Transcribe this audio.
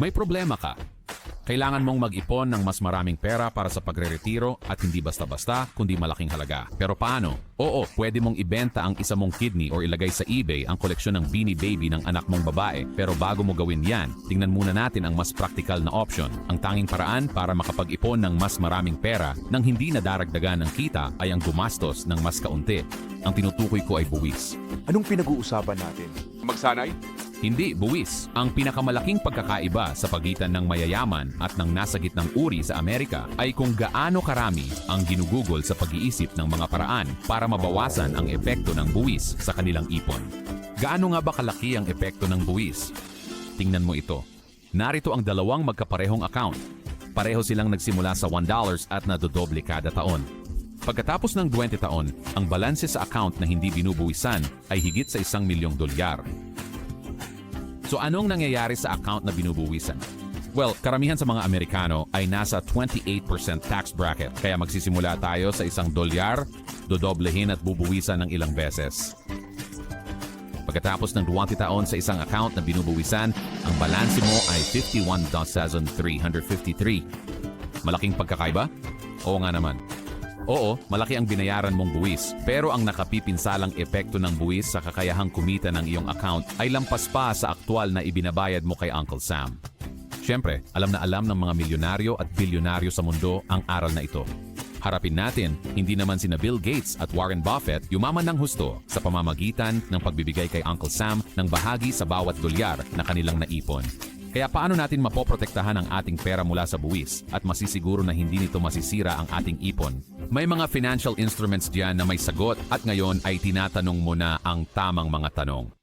May problema ka. Kailangan mong mag-ipon ng mas maraming pera para sa pagre-retiro at hindi basta-basta kundi malaking halaga. Pero paano? Oo, pwede mong ibenta ang isa mong kidney or ilagay sa eBay ang koleksyon ng Beanie Baby ng anak mong babae. Pero bago mo gawin yan, tingnan muna natin ang mas practical na option. Ang tanging paraan para makapag-ipon ng mas maraming pera nang hindi nadaragdagan ng kita ay ang gumastos ng mas kaunti. Ang tinutukoy ko ay buwis. Anong pinag-uusapan natin? Magsanay? Hindi buwis. Ang pinakamalaking pagkakaiba sa pagitan ng mayayaman at ng nasa gitnang uri sa Amerika ay kung gaano karami ang ginugugol sa pag-iisip ng mga paraan para mabawasan ang epekto ng buwis sa kanilang ipon. Gaano nga ba kalaki ang epekto ng buwis? Tingnan mo ito. Narito ang dalawang magkaparehong account. Pareho silang nagsimula sa $1 at nadodoble kada taon. Pagkatapos ng 20 taon, ang balanse sa account na hindi binubuwisan ay higit sa isang milyong dolyar. So anong nangyayari sa account na binubuwisan? Well, karamihan sa mga Amerikano ay nasa 28% tax bracket. Kaya magsisimula tayo sa isang dolyar, dodoblehin at bubuwisan ng ilang beses. Pagkatapos ng 20 taon sa isang account na binubuwisan, ang balanse mo ay 51,353. Malaking pagkakaiba? Oo nga naman. Oo, malaki ang binayaran mong buwis. Pero ang nakapipinsalang epekto ng buwis sa kakayahang kumita ng iyong account ay lampas pa sa aktwal na ibinabayad mo kay Uncle Sam. Siyempre, alam na alam ng mga milyonaryo at bilyonaryo sa mundo ang aral na ito. Harapin natin, hindi naman sina Bill Gates at Warren Buffett yumaman ng husto sa pamamagitan ng pagbibigay kay Uncle Sam ng bahagi sa bawat dolyar na kanilang naipon. Kaya paano natin mapoprotektahan ang ating pera mula sa buwis at masisiguro na hindi nito masisira ang ating ipon? May mga financial instruments diyan na may sagot at ngayon ay tinatanong mo na ang tamang mga tanong.